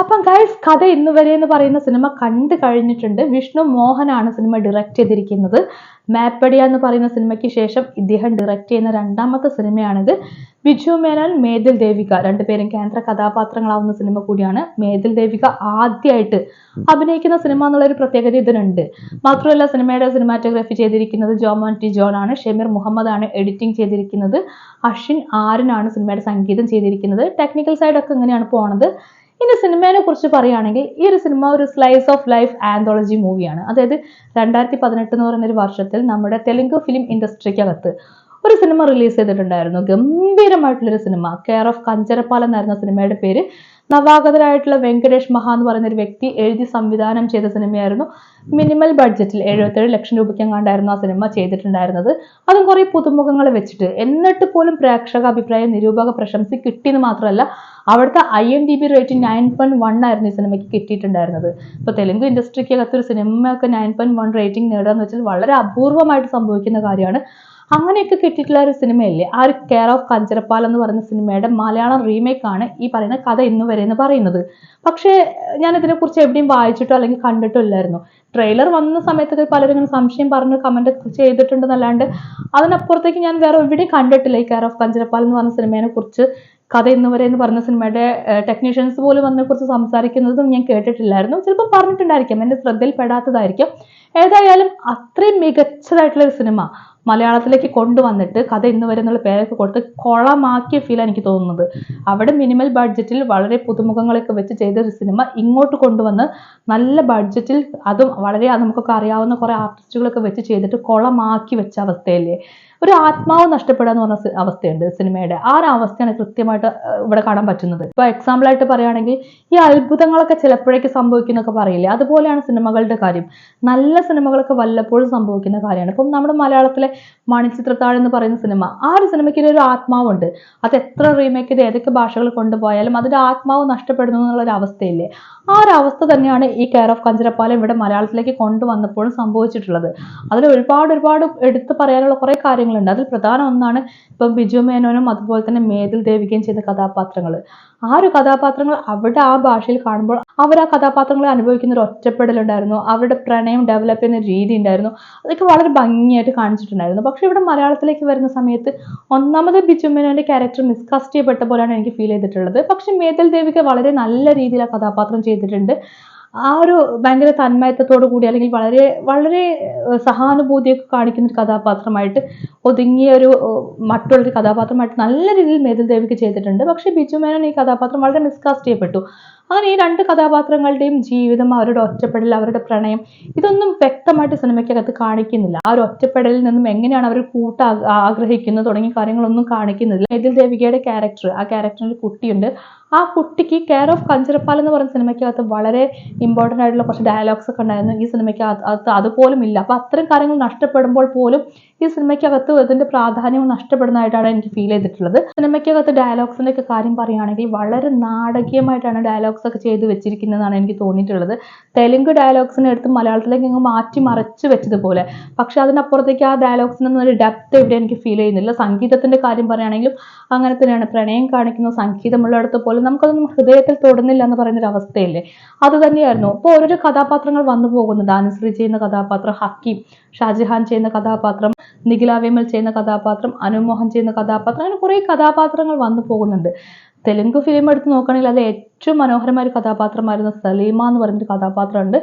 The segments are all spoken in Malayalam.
അപ്പം ഗൈസ് കഥ ഇന്ന് വരെ എന്ന് പറയുന്ന സിനിമ കണ്ടു കഴിഞ്ഞിട്ടുണ്ട്. വിഷ്ണു മോഹനാണ് സിനിമ ഡയറക്റ്റ് ചെയ്തിരിക്കുന്നത്. മാപ്പടിയ എന്ന് പറയുന്ന സിനിമയ്ക്ക് ശേഷം ഇദ്ദേഹം ഡയറക്റ്റ് ചെയ്യുന്ന രണ്ടാമത്തെ സിനിമയാണിത്. ബിജു മേനോൻ മേതിൽ ദേവിക രണ്ടുപേരും കേന്ദ്ര കഥാപാത്രങ്ങളാവുന്ന സിനിമ കൂടിയാണ്. മേതിൽ ദേവിക ആദ്യമായിട്ട് അഭിനയിക്കുന്ന സിനിമ എന്നുള്ളൊരു പ്രത്യേകത ഇതിനുണ്ട്. മാത്രമല്ല സിനിമയുടെ സിനിമാറ്റോഗ്രാഫി ചെയ്തിരിക്കുന്നത് ജോമോൻ ടി ജോൺ ആണ്. ഷെമീർ മുഹമ്മദ് ആണ് എഡിറ്റിംഗ് ചെയ്തിരിക്കുന്നത്. അഷിൻ ആരനാണ് സിനിമയുടെ സംഗീതം ചെയ്തിരിക്കുന്നത്. ടെക്നിക്കൽ സൈഡൊക്കെ ഇങ്ങനെയാണ് പോണത്. ഇനി സിനിമയെ കുറിച്ച് പറയുകയാണെങ്കിൽ ഈ ഒരു സിനിമ ഒരു സ്ലൈസ് ഓഫ് ലൈഫ് ആന്തോളജി മൂവിയാണ് അതായത് രണ്ടായിരത്തി പതിനെട്ട് എന്ന് പറയുന്ന ഒരു വർഷത്തിൽ നമ്മുടെ തെലുങ്ക് ഫിലിം ഇൻഡസ്ട്രിക്കകത്ത് ഒരു സിനിമ റിലീസ് ചെയ്തിട്ടുണ്ടായിരുന്നു. ഗംഭീരമായിട്ടുള്ളൊരു സിനിമ. കെയർ ഓഫ് കഞ്ചരപ്പാലം എന്നായിരുന്ന സിനിമയുടെ പേര് നവാഗതരായിട്ടുള്ള വെങ്കടേഷ് മഹാ എന്ന് പറയുന്ന ഒരു വ്യക്തി എഴുതി സംവിധാനം ചെയ്ത സിനിമയായിരുന്നു. മിനിമൽ ബഡ്ജറ്റിൽ എഴുപത്തേഴ് ലക്ഷം രൂപയ്ക്ക് എങ്ങാണ്ടായിരുന്നു ആ സിനിമ ചെയ്തിട്ടുണ്ടായിരുന്നത്. അതും കുറേ പുതുമുഖങ്ങൾ വെച്ചിട്ട് എന്നിട്ട് പോലും പ്രേക്ഷക അഭിപ്രായ നിരൂപക പ്രശംസ കിട്ടിയെന്ന് മാത്രമല്ല അവിടുത്തെ I M D B rating nine point one ആയിരുന്നു ഈ സിനിമയ്ക്ക് കിട്ടിയിട്ടുണ്ടായിരുന്നത്. ഇപ്പോൾ തെലുങ്ക് ഇൻഡസ്ട്രിക്കകത്ത് ഒരു സിനിമയൊക്കെ നയൻ പോയിന്റ് വൺ റേറ്റിംഗ് നേടുക എന്ന് വെച്ചാൽ വളരെ അപൂർവമായിട്ട് സംഭവിക്കുന്ന കാര്യമാണ്. അങ്ങനെയൊക്കെ കിട്ടിയിട്ടുള്ള ഒരു സിനിമയല്ലേ? ആ ഒരു കെയർ ഓഫ് കഞ്ചരപ്പാൽ എന്ന് പറയുന്ന സിനിമയുടെ മലയാളം റീമേക്ക് ആണ് ഈ പറയുന്ന കഥ ഇന്ന് വരെ എന്ന് പറയുന്നത്. പക്ഷേ ഞാൻ ഇതിനെക്കുറിച്ച് എവിടെയും വായിച്ചിട്ടോ അല്ലെങ്കിൽ കണ്ടിട്ടോ ഇല്ലായിരുന്നു. ട്രെയിലർ വന്ന സമയത്തൊക്കെ പലരും ഇങ്ങനെ സംശയം പറഞ്ഞ് കമന്റ് ചെയ്തിട്ടുണ്ടെന്നല്ലാണ്ട് അതിനപ്പുറത്തേക്ക് ഞാൻ വേറെ എവിടെയും കണ്ടിട്ടില്ല ഈ കെയർ ഓഫ് കഞ്ചരപ്പാൽ എന്ന് പറഞ്ഞ സിനിമയെ കുറിച്ച്. കഥ ഇന്ന് വരെ എന്ന് പറഞ്ഞ സിനിമയുടെ ടെക്നീഷ്യൻസ് പോലും അതിനെക്കുറിച്ച് സംസാരിക്കുന്നതും ഞാൻ കേട്ടിട്ടില്ലായിരുന്നു. ചിലപ്പോൾ പറഞ്ഞിട്ടുണ്ടായിരിക്കാം എന്റെ ശ്രദ്ധയിൽപ്പെടാത്തതായിരിക്കും. ഏതായാലും അത്രയും മികച്ചതായിട്ടുള്ള ഒരു സിനിമ. മലയാളത്തിലേക്ക് കൊണ്ടുവന്നിട്ട് കഥ ഇന്ന് വരെ എന്നുള്ള പേരൊക്കെ കൊടുത്ത് കൊളമാക്കിയ ഫീലാണ് എനിക്ക് തോന്നുന്നത്. അവിടെ മിനിമൽ ബഡ്ജറ്റിൽ വളരെ പുതുമുഖങ്ങളൊക്കെ വെച്ച് ചെയ്ത ഒരു സിനിമ ഇങ്ങോട്ട് കൊണ്ടുവന്ന് നല്ല ബഡ്ജറ്റിൽ അതും വളരെ നമുക്കൊക്കെ അറിയാവുന്ന കുറേ ആർട്ടിസ്റ്റുകളൊക്കെ വെച്ച് ചെയ്തിട്ട് കൊളമാക്കി വെച്ച അവസ്ഥയല്ലേ? ഒരു ആത്മാവ് നഷ്ടപ്പെടുക എന്ന് പറഞ്ഞ അവസ്ഥയുണ്ട് സിനിമയുടെ. ആ ഒരു അവസ്ഥയാണ് കൃത്യമായിട്ട് ഇവിടെ കാണാൻ പറ്റുന്നത്. ഇപ്പോൾ എക്സാമ്പിൾ ആയിട്ട് പറയുകയാണെങ്കിൽ ഈ അത്ഭുതങ്ങളൊക്കെ ചിലപ്പോഴേക്ക് സംഭവിക്കുന്നൊക്കെ പറയില്ലേ? അതുപോലെയാണ് സിനിമകളുടെ കാര്യം. നല്ല സിനിമകളൊക്കെ വല്ലപ്പോഴും സംഭവിക്കുന്ന കാര്യമാണ്. ഇപ്പം നമ്മുടെ മലയാളത്തിലെ മണിച്ചിത്രത്താഴ് എന്ന് പറയുന്ന സിനിമ ആ ഒരു സിനിമയ്ക്ക് ഒരു ആത്മാവുണ്ട്. അത് എത്ര റീമേക്ക് ചെയ്ത് ഏതൊക്കെ ഭാഷകൾ കൊണ്ടുപോയാലും അതിന്റെ ആത്മാവ് നഷ്ടപ്പെടുന്നു എന്നുള്ള ഒരു അവസ്ഥയില്ലേ? ആ ഒരു അവസ്ഥ തന്നെയാണ് ഈ കെയർ ഓഫ് കഞ്ചരപ്പാലം ഇവിടെ മലയാളത്തിലേക്ക് കൊണ്ടുവന്നപ്പോഴും സംഭവിച്ചിട്ടുള്ളത്. അതിൽ ഒരുപാട് ഒരുപാട് എടുത്തു പറയാനുള്ള കുറേ കാര്യങ്ങളുണ്ട് അതിൽ പ്രധാന ഒന്നാണ് ഇപ്പം ബിജു മേനോനും അതുപോലെ തന്നെ മേതിൽ ദേവികയും ചെയ്ത കഥാപാത്രങ്ങൾ ആ ഒരു കഥാപാത്രങ്ങൾ അവിടെ ആ ഭാഷയിൽ കാണുമ്പോൾ അവർ ആ കഥാപാത്രങ്ങളെ അനുഭവിക്കുന്ന ഒരു ഒറ്റപ്പെടലുണ്ടായിരുന്നു. അവരുടെ പ്രണയം ഡെവലപ്പ് ചെയ്യുന്ന രീതി ഉണ്ടായിരുന്നു. അതൊക്കെ വളരെ ഭംഗിയായിട്ട് കാണിച്ചിട്ടുണ്ടായിരുന്നു. പക്ഷെ ഇവിടെ മലയാളത്തിലേക്ക് വരുന്ന സമയത്ത് ഒന്നാമത് ബിജു മേനോന്റെ ക്യാരക്ടർ മിസ്കാസ്റ്റ് ചെയ്യപ്പെട്ട പോലെയാണ് എനിക്ക് ഫീൽ ചെയ്തിട്ടുള്ളത്. പക്ഷെ മേതൽ ദേവിക വളരെ നല്ല രീതിയിൽ ആ കഥാപാത്രം ചെയ്തിട്ടുണ്ട്. ആ ഒരു ഭയങ്കര തന്മയത്വത്തോടു കൂടി അല്ലെങ്കിൽ വളരെ വളരെ സഹാനുഭൂതിയൊക്കെ കാണിക്കുന്ന ഒരു കഥാപാത്രമായിട്ട് ഒതുങ്ങിയ ഒരു മറ്റുള്ളൊരു കഥാപാത്രമായിട്ട് നല്ല രീതിയിൽ മേതിൽ ദേവിക്ക് ചെയ്തിട്ടുണ്ട്. പക്ഷേ ബിജു മേനോൻ ഈ കഥാപാത്രം വളരെ മിസ്കാസ്റ്റ് ചെയ്യപ്പെട്ടു. അങ്ങനെ ഈ രണ്ട് കഥാപാത്രങ്ങളുടെയും ജീവിതം അവരുടെ ഒറ്റപ്പെടൽ അവരുടെ പ്രണയം ഇതൊന്നും വ്യക്തമായിട്ട് സിനിമയ്ക്കകത്ത് കാണിക്കുന്നില്ല. ആ ഒരു ഒറ്റപ്പെടലിൽ നിന്നും എങ്ങനെയാണ് അവർ കൂട്ട ആഗ്രഹിക്കുന്നത് തുടങ്ങിയ കാര്യങ്ങളൊന്നും കാണിക്കുന്നില്ല. എതിൽ ദേവികയുടെ ക്യാരക്ടർ ആ ക്യാരക്ടറിന് കുട്ടിയുണ്ട്. ആ കുട്ടിക്ക് കെയർ ഓഫ് കഞ്ചരപ്പാൽ എന്ന് പറയുന്ന സിനിമയ്ക്കകത്ത് വളരെ ഇമ്പോർട്ടന്റ് ആയിട്ടുള്ള കുറച്ച് ഡയലോഗ്സ് ഒക്കെ ഉണ്ടായിരുന്നു. ഈ സിനിമയ്ക്ക് അകത്ത് അതുപോലും ഇല്ല അപ്പോൾ അത്തരം കാര്യങ്ങൾ നഷ്ടപ്പെടുമ്പോൾ പോലും ഈ സിനിമയ്ക്കകത്ത് ഇതിന്റെ പ്രാധാന്യം നഷ്ടപ്പെടുന്നതായിട്ടാണ് എനിക്ക് ഫീൽ ചെയ്തിട്ടുള്ളത്. സിനിമയ്ക്കകത്ത് ഡയലോഗ്സിന്റെ ഒക്കെ കാര്യം പറയുകയാണെങ്കിൽ വളരെ നാടകീയമായിട്ടാണ് ഡയലോഗ്സ് ഒക്കെ ചെയ്ത് വെച്ചിരിക്കുന്നതാണ് എനിക്ക് തോന്നിയിട്ടുള്ളത്. തെലുങ്ക് ഡയലോഗ്സിനെ എടുത്ത് മലയാളത്തിലേക്ക് അങ്ങ് മാറ്റി മറച്ച് വെച്ചതുപോലെ. പക്ഷെ അതിനപ്പുറത്തേക്ക് ആ ഡയലോഗ്സിനൊന്നും ഒരു ഡെപ്ത് ഇവിടെ എനിക്ക് ഫീൽ ചെയ്യുന്നില്ല. സംഗീതത്തിന്റെ കാര്യം പറയുകയാണെങ്കിലും അങ്ങനെ തന്നെയാണ്. പ്രണയം കാണിക്കുന്ന സംഗീതമുള്ളിടത്ത് പോലും നമുക്കതൊന്നും ഹൃദയത്തിൽ തൊടുന്നില്ല എന്ന് പറയുന്ന ഒരു അവസ്ഥയില്ലേ? അത് തന്നെയായിരുന്നു. അപ്പോൾ ഓരോരോ കഥാപാത്രങ്ങൾ വന്നു പോകുന്നുണ്ട് അനുശ്രീ ചെയ്യുന്ന കഥാപാത്രം ഹക്കീം ഷാജഹാൻ ചെയ്യുന്ന കഥാപാത്രം നിഖില വിമൽ ചെയ്യുന്ന കഥാപാത്രം അനുമോഹൻ ചെയ്യുന്ന കഥാപാത്രം അങ്ങനെ കുറേ കഥാപാത്രങ്ങൾ വന്നു പോകുന്നുണ്ട്. തെലുങ്ക് ഫിലിം എടുത്ത് നോക്കുകയാണെങ്കിൽ അത് ഏറ്റവും മനോഹരമായ ഒരു കഥാപാത്രമായിരുന്നു സലീമ എന്ന് പറയുന്ന കഥാപാത്രമുണ്ട്.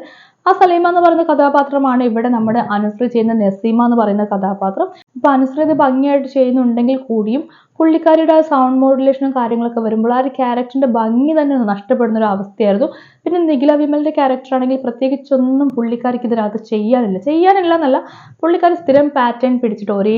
ആ സലീമ എന്ന് പറയുന്ന കഥാപാത്രമാണ് ഇവിടെ നമ്മുടെ അനുശ്രീ ചെയ്യുന്ന നസീമ എന്ന് പറയുന്ന കഥാപാത്രം. ഇപ്പൊ അനുസൃതി ഭംഗിയായിട്ട് ചെയ്യുന്നുണ്ടെങ്കിൽ കൂടിയും പുള്ളിക്കാരിയുടെ ആ സൗണ്ട് മോഡുലേഷനും കാര്യങ്ങളൊക്കെ വരുമ്പോൾ ആ ഒരു ക്യാരക്ടറിന്റെ ഭംഗി തന്നെ നഷ്ടപ്പെടുന്ന ഒരു അവസ്ഥയായിരുന്നു. പിന്നെ നിഖില വിമലിന്റെ ക്യാരക്ടർ ആണെങ്കിൽ പ്രത്യേകിച്ചൊന്നും പുള്ളിക്കാരിക്ക് ഇതിനകത്ത് ചെയ്യാനില്ല. ചെയ്യാനില്ല എന്നല്ല പുള്ളിക്കാരി സ്ഥിരം പാറ്റേൺ പിടിച്ചിട്ട് ഒരേ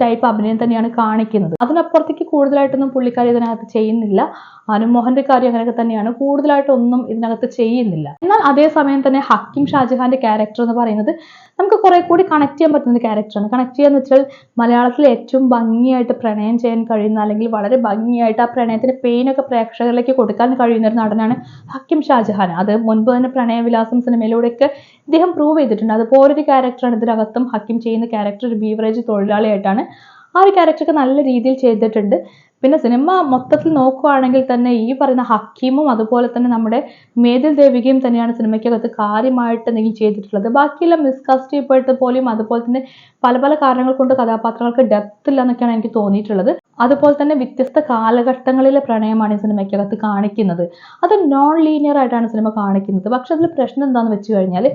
ടൈപ്പ് അഭിനയം തന്നെയാണ് കാണിക്കുന്നത്. അതിനപ്പുറത്തേക്ക് കൂടുതലായിട്ടൊന്നും പുള്ളിക്കാരി ഇതിനകത്ത് ചെയ്യുന്നില്ല. അനുമോഹന്റെ കാര്യം അങ്ങനെയൊക്കെ തന്നെയാണ്. കൂടുതലായിട്ടൊന്നും ഇതിനകത്ത് ചെയ്യുന്നില്ല. എന്നാൽ അതേസമയം തന്നെ ഹക്കിം ഷാജഹാന്റെ ക്യാരക്ടർ എന്ന് പറയുന്നത് നമുക്ക് കുറെ കൂടി കണക്ട് ചെയ്യാൻ പറ്റുന്ന ക്യാരക്ടറാണ് കണക്ട് ചെയ്യാന്ന് വെച്ചാൽ മലയാളത്തിൽ ഏറ്റവും ഭംഗിയായിട്ട് പ്രണയം ചെയ്യാൻ കഴിയുന്ന അല്ലെങ്കിൽ വളരെ ഭംഗിയായിട്ട് ആ പ്രണയത്തിന്റെ പെയിനൊക്കെ പ്രേക്ഷകരിലേക്ക് കൊടുക്കാൻ കഴിയുന്ന ഒരു നടനാണ് ഹക്കിം ഷാജഹാൻ. അത് മുൻപ് തന്നെ പ്രണയവിലാസം സിനിമയിലൂടെയൊക്കെ ഇദ്ദേഹം പ്രൂവ് ചെയ്തിട്ടുണ്ട്. അതുപോലെ ഒരു ക്യാരക്ടറാണ് ഇതിനകത്തും ഹക്കിം ചെയ്യുന്ന ക്യാരക്ടർ ഒരു ബീവറേജ് തൊഴിലാളിയായിട്ടാണ്. ആ ഒരു ക്യാരക്ടറൊക്കെ നല്ല രീതിയിൽ ചെയ്തിട്ടുണ്ട്. പിന്നെ സിനിമ മൊത്തത്തിൽ നോക്കുകയാണെങ്കിൽ തന്നെ ഈ പറയുന്ന ഹക്കീമും അതുപോലെ തന്നെ നമ്മുടെ മേതിൽ ദേവികയും തന്നെയാണ് സിനിമയ്ക്കകത്ത് കാര്യമായിട്ട് എന്തെങ്കിലും ചെയ്തിട്ടുള്ളത്. ബാക്കിയെല്ലാം മിസ്കാസ്റ്റ് ചെയ്യപ്പെട്ട് പോലും അതുപോലെ തന്നെ പല പല കാരണങ്ങൾ കൊണ്ട് കഥാപാത്രങ്ങൾക്ക് ഡെപ്ത് ഇല്ല എന്നൊക്കെയാണ് എനിക്ക് തോന്നിയിട്ടുള്ളത്. അതുപോലെ തന്നെ വ്യത്യസ്ത കാലഘട്ടങ്ങളിലെ പ്രണയമാണ് ഈ സിനിമയ്ക്കകത്ത് കാണിക്കുന്നത്. അത് നോൺ ലീനിയർ ആയിട്ടാണ് സിനിമ കാണിക്കുന്നത്. പക്ഷെ അതിൽ പ്രശ്നം എന്താണെന്ന് വെച്ച് കഴിഞ്ഞാൽ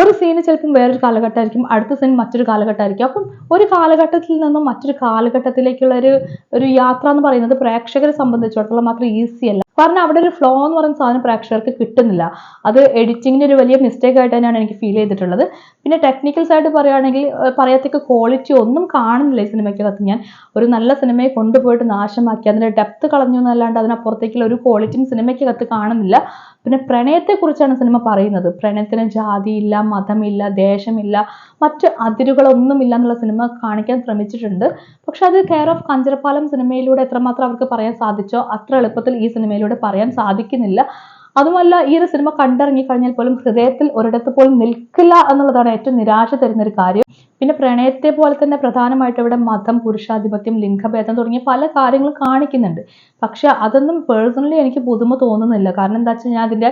ഒരു സീന് ചിലപ്പം വേറൊരു കാലഘട്ടമായിരിക്കും അടുത്ത സീൻ മറ്റൊരു കാലഘട്ടമായിരിക്കും. അപ്പം ഒരു കാലഘട്ടത്തിൽ നിന്നും മറ്റൊരു കാലഘട്ടത്തിലേക്കുള്ള ഒരു ഒരു യാത്ര എന്ന് പറയുന്നത് പ്രേക്ഷകരെ സംബന്ധിച്ചിടത്തോളം മാത്രം ഈസി അല്ല. കാരണം അവിടെ ഒരു ഫ്ലോ എന്ന് പറയുന്ന സാധനം പ്രേക്ഷകർക്ക് കിട്ടുന്നില്ല. അത് എഡിറ്റിങ്ങിന്റെ ഒരു വലിയ മിസ്റ്റേക്ക് ആയിട്ട് തന്നെയാണ് എനിക്ക് ഫീൽ ചെയ്തിട്ടുള്ളത്. പിന്നെ ടെക്നിക്കൽസ് ആയിട്ട് പറയുകയാണെങ്കിൽ പറയത്തക്ക ക്വാളിറ്റി ഒന്നും കാണുന്നില്ല ഈ സിനിമയ്ക്കകത്ത് ഞാൻ. ഒരു നല്ല സിനിമയെ കൊണ്ടുപോയിട്ട് നാശമാക്കി അതിന്റെ ഡെപ്ത് കളഞ്ഞു എന്നല്ലാണ്ട് അതിനപ്പുറത്തേക്കുള്ള ഒരു ക്വാളിറ്റിയും സിനിമയ്ക്കകത്ത് കാണുന്നില്ല. പിന്നെ പ്രണയത്തെക്കുറിച്ചാണ് സിനിമ പറയുന്നത്. പ്രണയത്തിന് ജാതിയില്ല മതമില്ല ദേശമില്ല മറ്റ് അതിരുകളൊന്നുമില്ല എന്നുള്ള സിനിമ കാണിക്കാൻ ശ്രമിച്ചിട്ടുണ്ട്. പക്ഷെ അത് കെയർ ഓഫ് കഞ്ചരപ്പാലം സിനിമയിലൂടെ എത്രമാത്രം അവർക്ക് പറയാൻ സാധിച്ചോ അത്ര എളുപ്പത്തിൽ ഈ സിനിമയിലൂടെ പറയാൻ സാധിക്കുന്നില്ല. അതുമല്ല ഈ ഒരു സിനിമ കണ്ടിറങ്ങി കഴിഞ്ഞാൽ പോലും ഹൃദയത്തിൽ ഒരിടത്ത് പോലും നിൽക്കില്ല എന്നുള്ളതാണ് ഏറ്റവും നിരാശ തരുന്ന ഒരു കാര്യം. പിന്നെ പ്രണയത്തെ പോലെ തന്നെ പ്രധാനമായിട്ട് ഇവിടെ മതം പുരുഷാധിപത്യം ലിംഗഭേദം തുടങ്ങിയ പല കാര്യങ്ങളും കാണിക്കുന്നുണ്ട്. പക്ഷെ അതൊന്നും പേഴ്സണലി എനിക്ക് പുതുമ തോന്നുന്നില്ല. കാരണം എന്താ വെച്ചാൽ ഞാൻ അതിന്റെ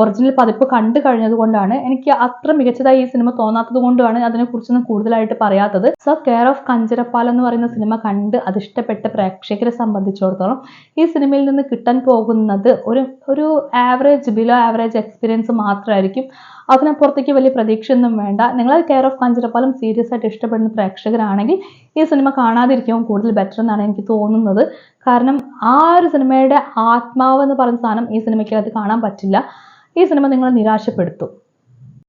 ഒറിജിനൽ പതിപ്പ് കണ്ടു കഴിഞ്ഞത് കൊണ്ടാണ്. എനിക്ക് അത്ര മികച്ചതായി ഈ സിനിമ തോന്നാത്തത് കൊണ്ടാണ് അതിനെക്കുറിച്ചൊന്നും കൂടുതലായിട്ട് പറയാത്തത്. സോ കെയർ ഓഫ് കഞ്ചരപ്പാൽ എന്ന് പറയുന്ന സിനിമ കണ്ട് അതിഷ്ടപ്പെട്ട പ്രേക്ഷകരെ സംബന്ധിച്ചിടത്തോളം ഈ സിനിമയിൽ നിന്ന് കിട്ടാൻ പോകുന്നത് ഒരു ഒരു ആവറേജ് ബിലോ ആവറേജ് എക്സ്പീരിയൻസ് മാത്രമായിരിക്കും അതിനപ്പുറത്തേക്ക് വലിയ പ്രതീക്ഷയൊന്നും വേണ്ട. നിങ്ങൾ കെയർ ഓഫ് കാഞ്ചിരപ്പാലം സീരിയസ് ആയിട്ട് ഇഷ്ടപ്പെടുന്ന പ്രേക്ഷകരാണെങ്കിൽ ഈ സിനിമ കാണാതിരിക്കും കൂടുതൽ ബെറ്റർ എന്നാണ് എനിക്ക് തോന്നുന്നത്. കാരണം ആ ഒരു സിനിമയുടെ ആത്മാവ് എന്ന് പറയുന്ന സാധനം ഈ സിനിമയ്ക്കകത്ത് കാണാൻ പറ്റില്ല. ഈ സിനിമ നിങ്ങളെ നിരാശപ്പെടുത്തും.